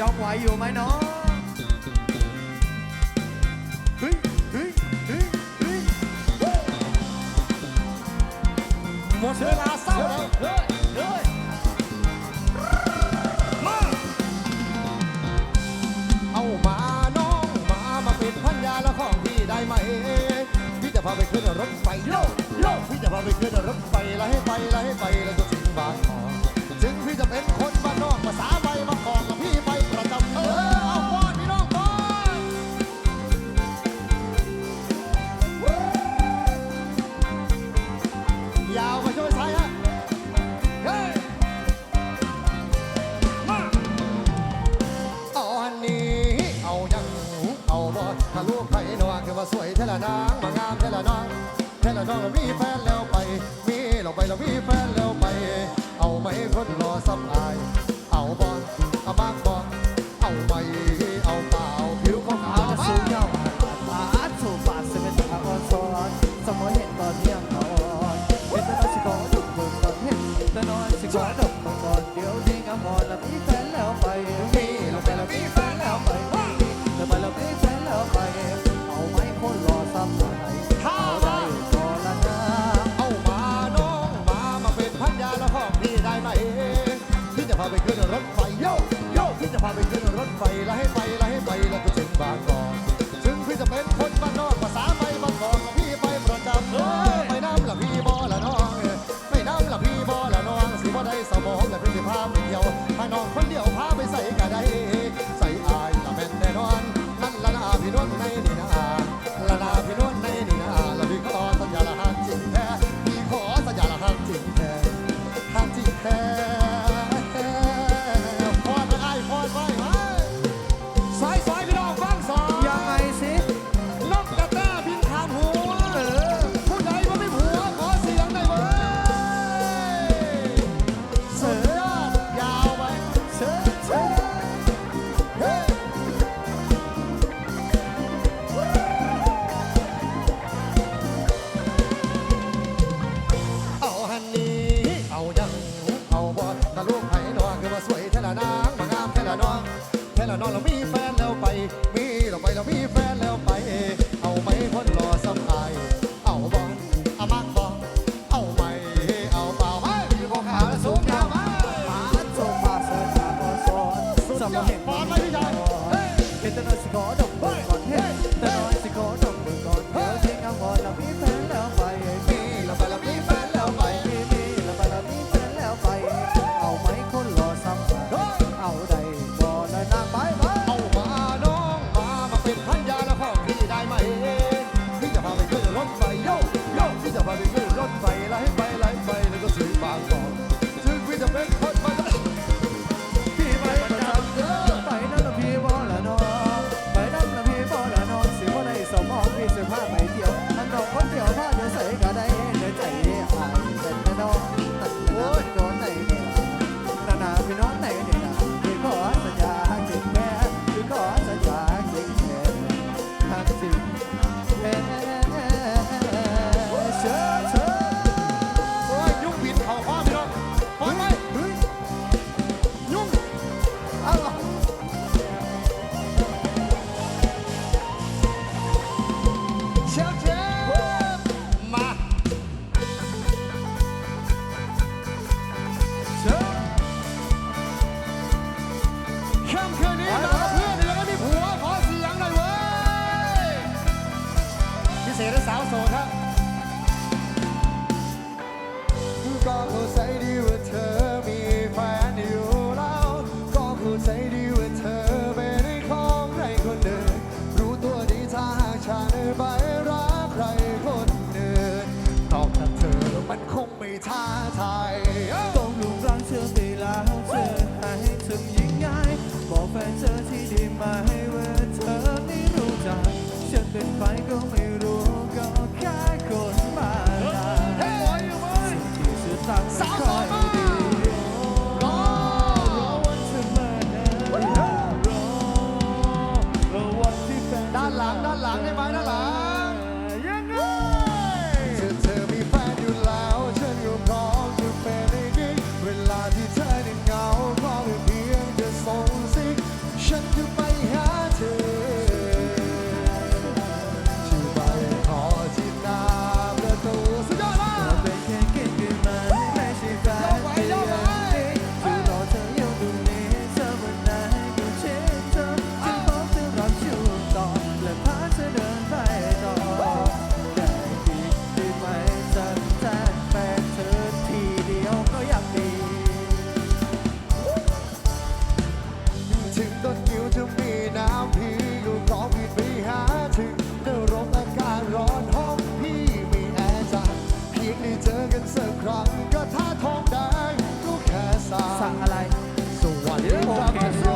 ยองไหวอยู่ไหมน้องเฮ้ยเฮ้ยเฮ้ยเฮ้ยหมดเวลาเศร้าแล้วยเฮ้าเมาน้องมามาป็นพันยาและของพี่ได้ไหม พี่จะพาไปขึ้นรถไฟโลกโลพี่จะพาไปขึ้นรถไฟไล่ไปไล่ไปแล้วจะถึงบางกอกถึงพี่จะเป็นคนบ้านนอกภาษาาไปขึ้นรถไฟแล้วให้ไปแล้วให้ไปแล้วก็ถึงบางกอกถึงพี่จะเป็นคนบ้านนอกภาษาไปบางกอกพี่ไปประจำเออไปน้ำละพี่บอละน้องไม่น้ำละพี่บอละน้องสิบ่ได้สมองและพี่จะพาไปเที่ยวพาน้องคนเดียวพาไปใส่กะได้ น้องเรามีไ like a mirror. อกันสักครั้งก็ท่าทองได้รู้แค่สาสาอะไร สวัสดีครับ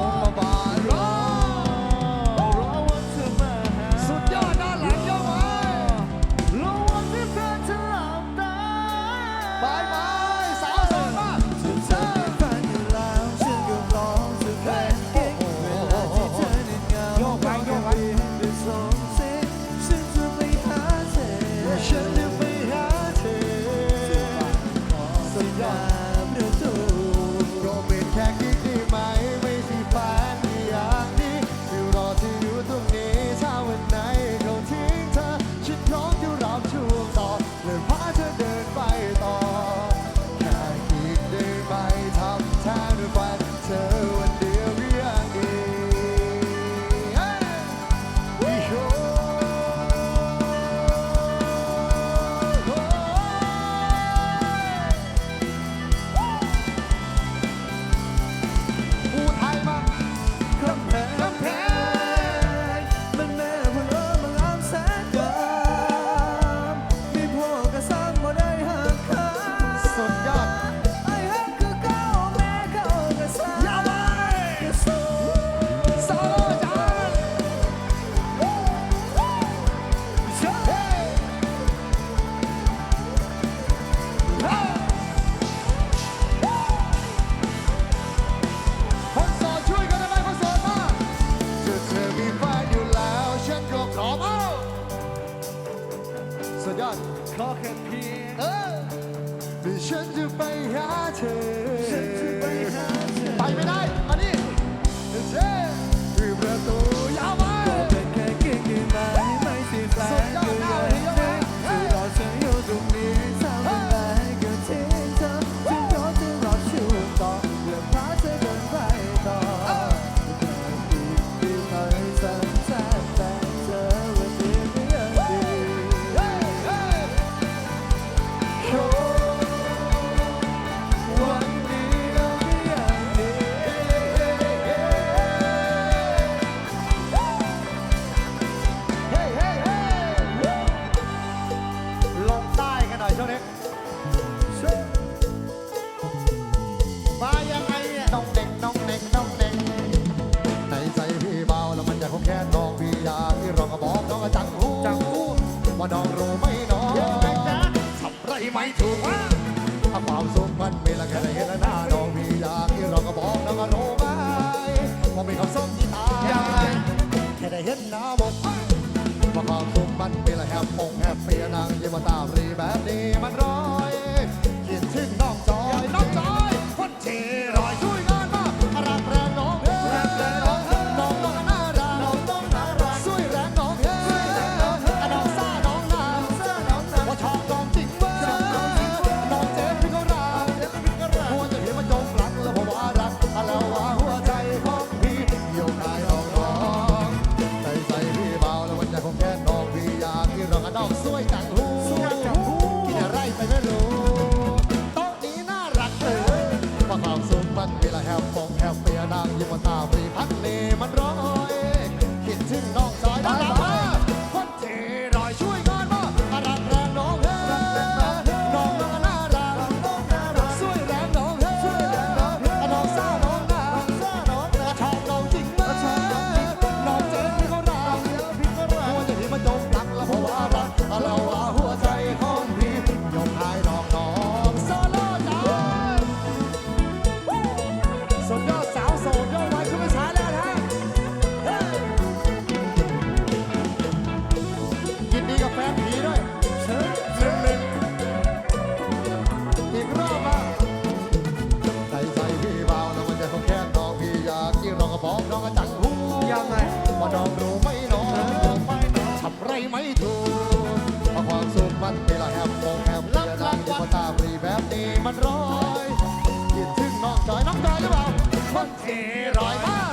หาเธอ ไปไม่ได้นี่เจ้คือประตูยาวไปเป็นแค่กิ๊กไม้ไม่สีแปลงคืออยากเธอจอฉันยู่ตรงนี้ทำอะไรก็ทิ้งเจึงขอจะรอชูต่อและพาเธอเดินไปต่อแต่อีกที่ไหนสั หนาบกว่าความสุขมันมีละแฮปปงแฮปปี้นางยิ้มตาฟรีแบบนี้มันร้อน มันมีลาแฮมฟงแฮมเปียนางยิ้มตาปรีพักดีมันร้อย คิดถึงน้องจอยด้านหลัง อยทูนพรความสุขมันไม่ละแฮมมงแฮมลังลับงว่าตาปรีแบบนี้มันร้อยคิดถึงน้องจอยน้องจอยหรือเปล่ามันสีร้อยมาก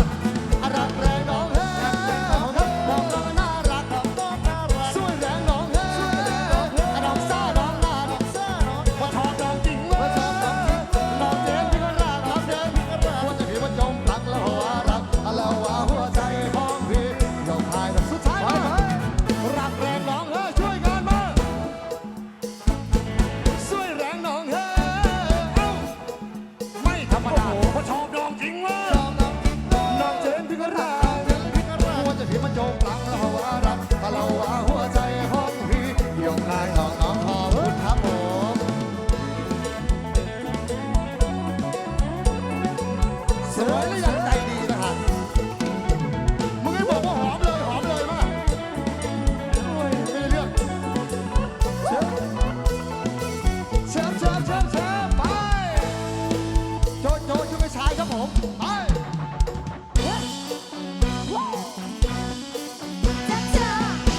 ส